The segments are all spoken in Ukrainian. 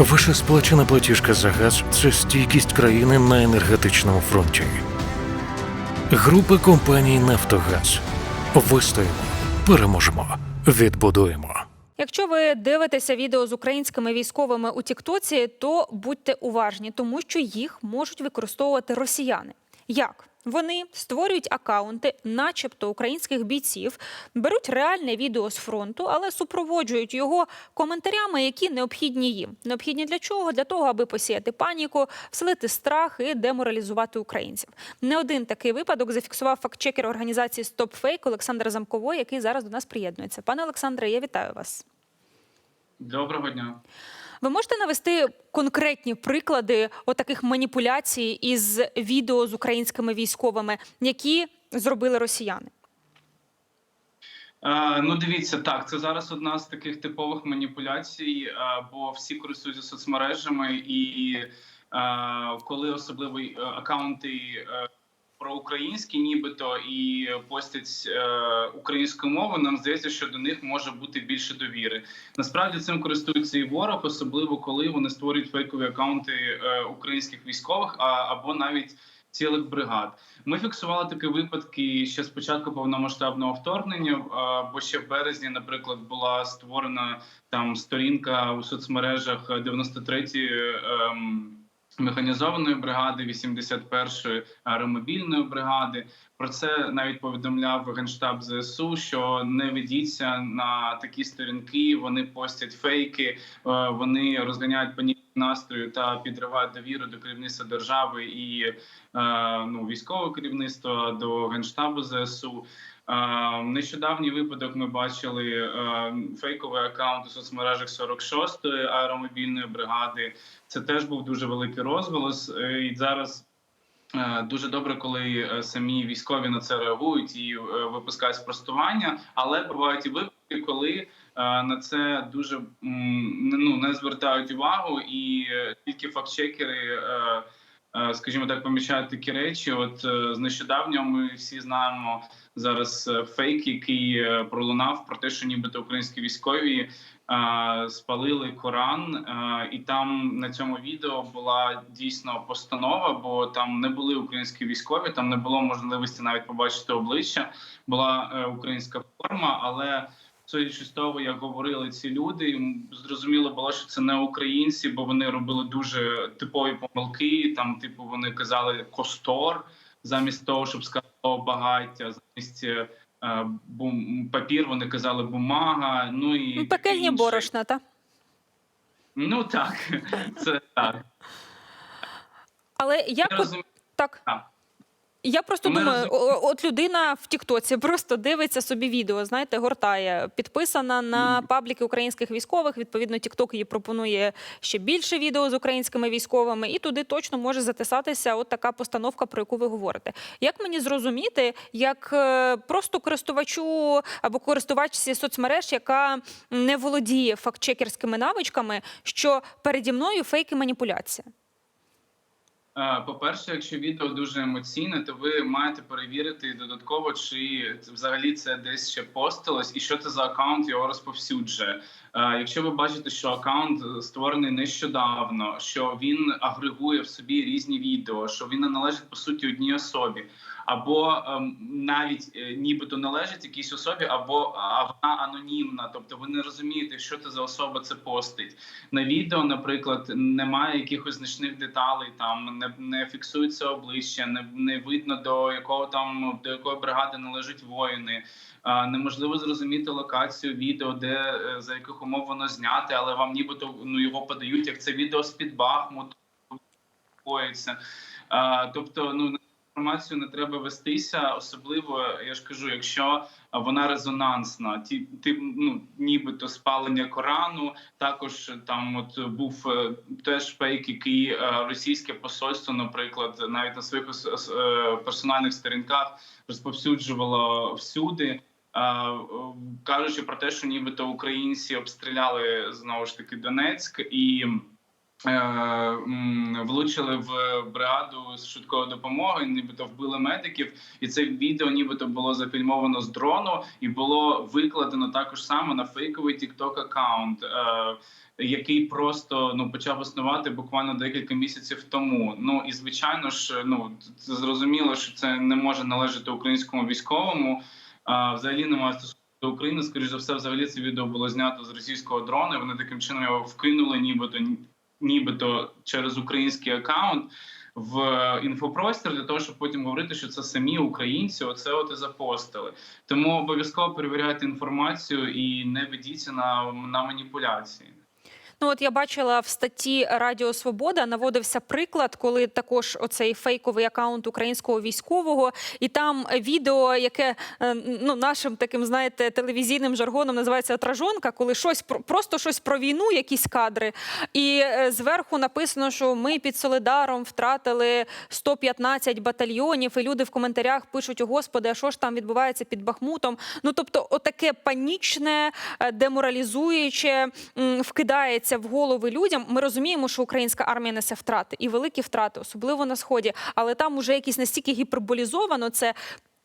Ваша сплачена платіжка за газ це стійкість країни на енергетичному фронті. Група компаній Нафтогаз. Вистоїмо, переможемо, відбудуємо. Якщо ви дивитеся відео з українськими військовими у Тіктоці, то будьте уважні, тому що їх можуть використовувати росіяни. Як? Вони створюють акаунти, начебто українських бійців, беруть реальне відео з фронту, але супроводжують його коментарями, які необхідні їм. Необхідні для чого? Для того, аби посіяти паніку, вселити страх і деморалізувати українців. Не один такий випадок зафіксував фактчекер організації StopFake Олександр Замковой, який зараз до нас приєднується. Пане Олександре, я вітаю вас. Доброго дня. Ви можете навести конкретні приклади отаких маніпуляцій із відео з українськими військовими, які зробили росіяни? Е, ну, дивіться, так, це зараз одна з таких типових маніпуляцій, е, бо всі користуються соцмережами, і е, коли особливо акаунти проукраїнські, нібито і постять е, українською мовою, нам здається, що до них може бути більше довіри. Насправді цим користується і ворог, особливо коли вони створюють фейкові акаунти е, українських військових, а або навіть цілих бригад. Ми фіксували такі випадки ще з початку повномасштабного вторгнення. е, Бо ще в березні, наприклад, була створена там сторінка у соцмережах 93-ї ем, механізованої бригади, 81-ї аеромобільної бригади. Про це навіть повідомляв генштаб ЗСУ, що не ведіться на такі сторінки. Вони постять фейки, е, вони розганяють панічні настрою та підривають довіру до керівництва держави і е, ну військового керівництва до генштабу ЗСУ. Нещодавній випадок ми бачили е, фейковий аккаунт у соцмережах 46-ї аеромобільної бригади. Це теж був дуже великий розголос. Е, І зараз е, дуже добре, коли самі військові на це реагують і випускають спростування. Але бувають і випадки, коли на це дуже ну не звертають увагу, і тільки фактчекери. е, Скажімо так, помічають такі речі. От е, з нещодавнього ми всі знаємо зараз е, фейк, який е, пролунав про те, що нібито українські військові е, спалили Коран, е, і там на цьому відео була дійсно постанова, бо там не були українські військові, там не було можливості навіть побачити обличчя. Була е, українська форма, але судячи з того, як говорили ці люди, м, зрозуміло було, що це не українці, бо вони робили дуже типові помилки. Там, типу, вони казали костор замість того, щоб сказати багаття, замість е, бум папір. Вони казали бумага. Ну і Ну, Пекельні інше. борошна, та? Ну так, це так. Але як Я розумію. так? Так. Я просто Ми думаю, розум- от людина в Тіктоці просто дивиться собі відео, знаєте, гортає, підписана на пабліки українських військових. Відповідно, Тікток їй пропонує ще більше відео з українськими військовими, і туди точно може затисатися от така постановка, про яку ви говорите. Як мені зрозуміти, як е, просто користувачу або користувачці соцмереж, яка не володіє фактчекерськими навичками, що переді мною фейк і маніпуляція? Е, По-перше, якщо відео дуже емоційне, то ви маєте перевірити додатково, чи взагалі це десь ще постилось, і що це за аккаунт його розповсюджує. Е, Якщо ви бачите, що аккаунт створений нещодавно, що він агрегує в собі різні відео, що він не належить по суті одній особі, або ем, навіть е, нібито належить якійсь особі, або а вона анонімна, тобто ви не розумієте, що це за особа це постить. На відео, наприклад, немає якихось значних деталей, там не, не фіксується обличчя, не, не видно до якого там до якої бригади належать воїни. Неможливо зрозуміти локацію відео, де е, за яких умов воно зняте, але вам нібито ну його подають, як це відео з під Бахмуту. Тобто, ну інформацію не треба вестися, особливо я ж кажу, якщо вона резонансна, ті, ті ну нібито спалення Корану. Також там от був е, теж фейк, який е, російське посольство, наприклад, навіть на своїх е, персональних сторінках розповсюджувало всюди. Кажучи про те, що нібито українці обстріляли знову ж таки Донецьк і влучили в бригаду з швидкої допомоги, нібито вбили медиків, і це відео нібито було зафільмовано з дрону і було викладено також саме на фейковий TikTok аккаунт. Е, який просто ну почав існувати буквально декілька місяців тому. Ну і звичайно ж, ну зрозуміло, що це не може належати українському військовому. Взагалі немає стосунку до України. Скоріш за все, взагалі це відео було знято з російського дрона. Вони таким чином його вкинули, нібито нібито через український аккаунт в інфопростір для того, щоб потім говорити, що це самі українці. Оце от і запостили. Тому обов'язково перевіряйте інформацію і не ведіться на, на маніпуляції. Ну от я бачила в статті Радіо Свобода наводився приклад, коли також оцей фейковий акаунт українського військового, і там відео, яке е, ну нашим таким, знаєте, телевізійним жаргоном називається отражонка, коли щось про- просто щось про війну, якісь кадри, і е, зверху написано, що ми під Солидаром втратили 115 батальйонів, і люди в коментарях пишуть: о господи, а що ж там відбувається під Бахмутом? Ну тобто, отаке панічне, е, деморалізуюче м, вкидається в голови людям. Ми розуміємо, що українська армія несе втрати і великі втрати, особливо на сході. Але там уже якісь настільки гіперболізовано це.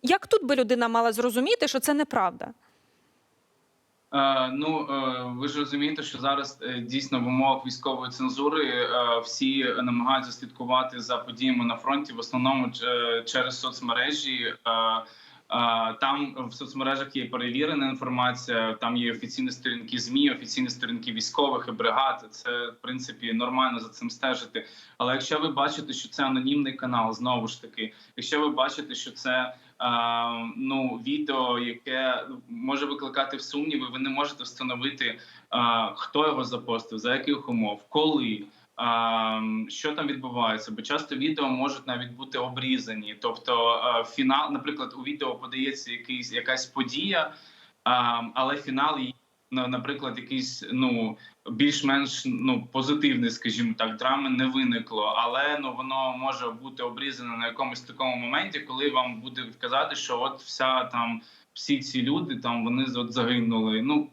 Як тут би людина мала зрозуміти, що це неправда? Е, ну е, ви ж розумієте, що зараз е, дійсно в умовах військової цензури всі намагаються слідкувати за подіями на фронті, в основному через соцмережі. Там в соцмережах є перевірена інформація. Там є офіційні сторінки змі, офіційні сторінки військових і бригад. Це в принципі нормально за цим стежити. Але якщо ви бачите, що це анонімний канал, знову ж таки, якщо ви бачите, що це ну відео, яке може викликати в сумніви, ви не можете встановити, хто його запостив, за яких умов, коли. Що там відбувається? Бо часто відео можуть навіть бути обрізані. Тобто, е, фінал, наприклад, у відео подається якийсь якась подія, але фінал її, наприклад, якийсь ну більш-менш ну позитивний, скажімо так, драми не виникло, але ну воно може бути обрізане на якомусь такому моменті, коли вам буде казати, що от вся там всі ці люди там вони от загинули. Ну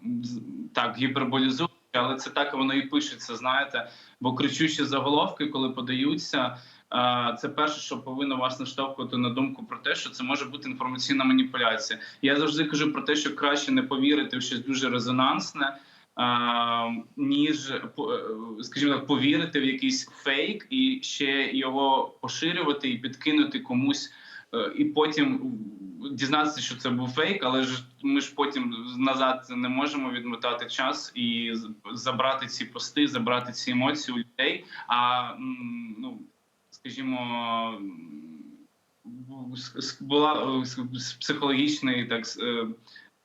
так гіперболізують, але це так воно і пишеться. Знаєте, бо кричущі заголовки, коли подаються. Це перше, що повинно вас наштовхувати на думку про те, що це може бути інформаційна маніпуляція. Я завжди кажу про те, що краще не повірити в щось дуже резонансне, ніж е, скажімо так, повірити в якийсь фейк і ще його поширювати і підкинути комусь, е, і потім дізнатися, що це був фейк, але ж ми ж потім назад не можемо відмотати час і забрати ці пости, забрати ці емоції у людей. А ну скажімо. була е, психологічний так е,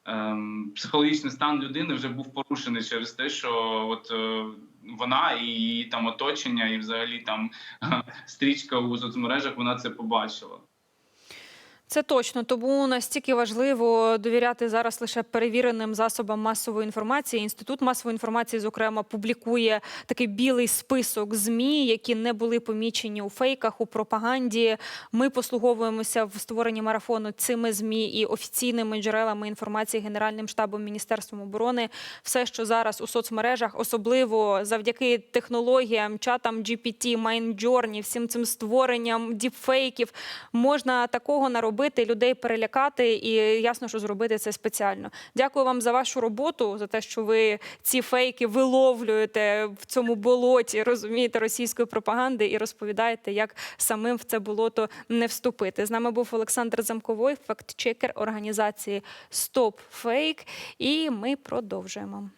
ем, психологічний стан людини вже був порушений через те, що от е, вона і її там оточення, і взагалі там стрічка у соцмережах вона це побачила. Це точно тому настільки важливо довіряти зараз лише перевіреним засобам масової інформації. Інститут масової інформації, зокрема, публікує такий білий список змі, які не були помічені у фейках, у пропаганді. Ми послуговуємося в створенні марафону цими змі і офіційними джерелами інформації Генеральним штабом Міністерством оборони. Все, що зараз у соцмережах, особливо завдяки технологіям, чатам GPT, Mindjourney, всім цим створенням діпфейків, можна такого наробити, людей перелякати, і ясно, що зробити це спеціально. Дякую вам за вашу роботу, за те, що ви ці фейки виловлюєте в цьому болоті, розумієте, російської пропаганди і розповідаєте, як самим в це болото не вступити. З нами був Олександр Замковой, фактчекер організації Стоп Фейк. І ми продовжуємо.